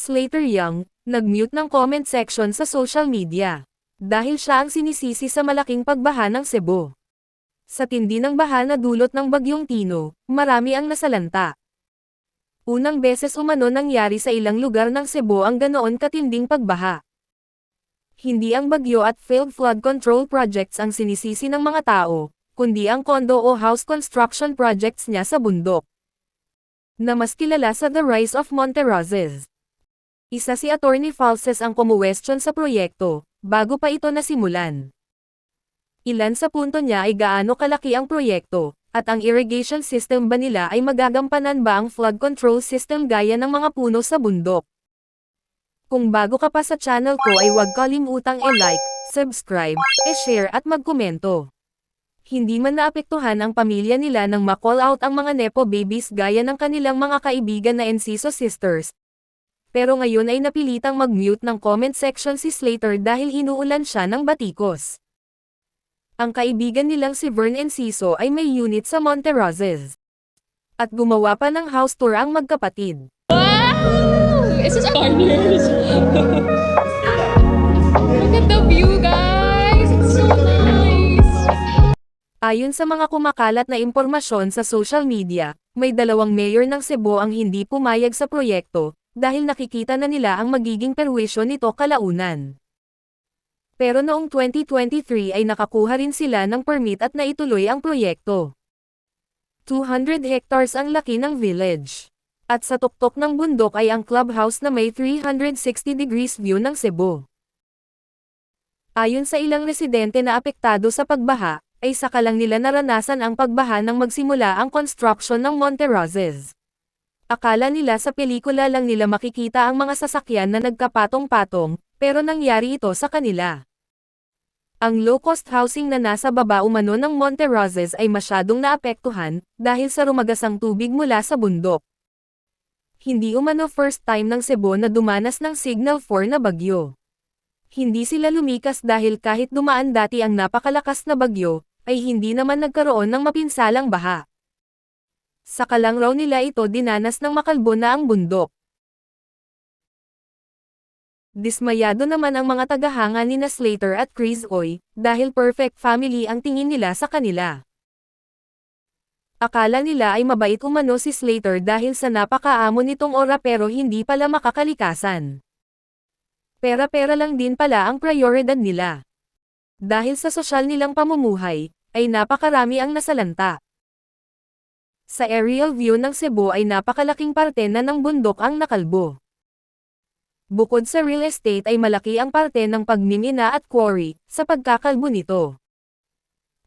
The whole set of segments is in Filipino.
Slater Young, nag-mute ng comment section sa social media. Dahil siya ang sinisisi sa malaking pagbaha ng Cebu. Sa tindi ng baha na dulot ng bagyong Tino, marami ang nasalanta. Unang beses umano nangyari sa ilang lugar ng Cebu ang ganoon katinding pagbaha. Hindi ang bagyo at failed flood control projects ang sinisisi ng mga tao, kundi ang condo o house construction projects niya sa bundok. Na mas kilala sa The Rise of Monterroses. Isa si Attorney Falses ang kumuwestiyon sa proyekto, bago pa ito nasimulan. Ilan sa punto niya ay gaano kalaki ang proyekto, at ang irrigation system ba nila ay magagampanan ba ang flood control system gaya ng mga puno sa bundok. Kung bago ka pa sa channel ko ay huwag kalimutang i-like, subscribe, e-share at magkomento. Hindi man naapektuhan ang pamilya nila nang ma-call out ang mga nepo babies gaya ng kanilang mga kaibigan na Enciso sisters, pero ngayon ay napilitang mag-mute ng comment section si Slater dahil hinuulan siya ng batikos. Ang kaibigan nilang si Vern Enciso ay may unit sa Monterroses. At gumawa pa ng house tour ang magkapatid. Wow! It's just partners. Look at the view, guys! It's so nice! Ayon sa mga kumakalat na impormasyon sa social media, may dalawang mayor ng Cebu ang hindi pumayag sa proyekto, dahil nakikita na nila ang magiging perwisyo nito kalaunan. Pero noong 2023 ay nakakuha rin sila ng permit at naituloy ang proyekto. 200 hectares ang laki ng village. At sa tuktok ng bundok ay ang clubhouse na may 360 degrees view ng Cebu. Ayon sa ilang residente na apektado sa pagbaha, ay saka lang nila naranasan ang pagbaha nang magsimula ang construction ng Monterroses. Akala nila sa pelikula lang nila makikita ang mga sasakyan na nagkapatong-patong, pero nangyari ito sa kanila. Ang low-cost housing na nasa baba umano ng Monterroses ay masyadong naapektuhan, dahil sa rumagasang tubig mula sa bundok. Hindi umano first time ng Cebu na dumanas ng Signal 4 na bagyo. Hindi sila lumikas dahil kahit dumaan dati ang napakalakas na bagyo, ay hindi naman nagkaroon ng mapinsalang baha. Saka lang raw nila ito dinanas ng makalbo na ang bundok. Dismayado naman ang mga tagahanga ni Slater at Chris Oy, dahil perfect family ang tingin nila sa kanila. Akala nila ay mabait umano si Slater dahil sa napakaamo nitong ora pero hindi pala makakalikasan. Pera-pera lang din pala ang prioridad nila. Dahil sa sosyal nilang pamumuhay, ay napakarami ang nasalanta. Sa aerial view ng Cebu ay napakalaking parte na ng bundok ang nakalbo. Bukod sa real estate ay malaki ang parte ng pagmimina at quarry, sa pagkakalbo nito.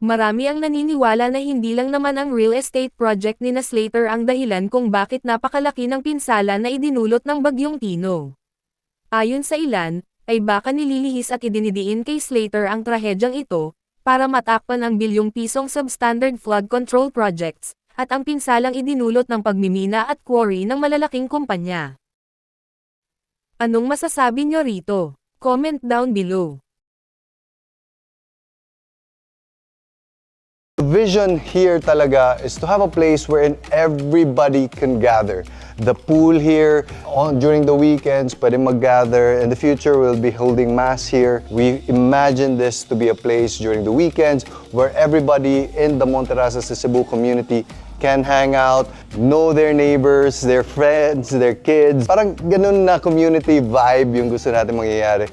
Marami ang naniniwala na hindi lang naman ang real estate project ni Slater ang dahilan kung bakit napakalaki ng pinsala na idinulot ng bagyong Tino. Ayon sa ilan, ay baka nililihis at idinidiin kay Slater ang trahedyang ito, para matakpan ang bilyong pisong substandard flood control projects, at ang pinsalang idinulot ng pagmimina at quarry ng malalaking kumpanya. Anong masasabi nyo rito? Comment down below. The vision here talaga is to have a place wherein everybody can gather. The pool here on during the weekends, pwede mag-gather. In the future, we'll be holding mass here. We imagine this to be a place during the weekends where everybody in the Monterrasa Cebu community can hang out, know their neighbors, their friends, their kids. Parang ganun na community vibe yung gusto natin mangyayari.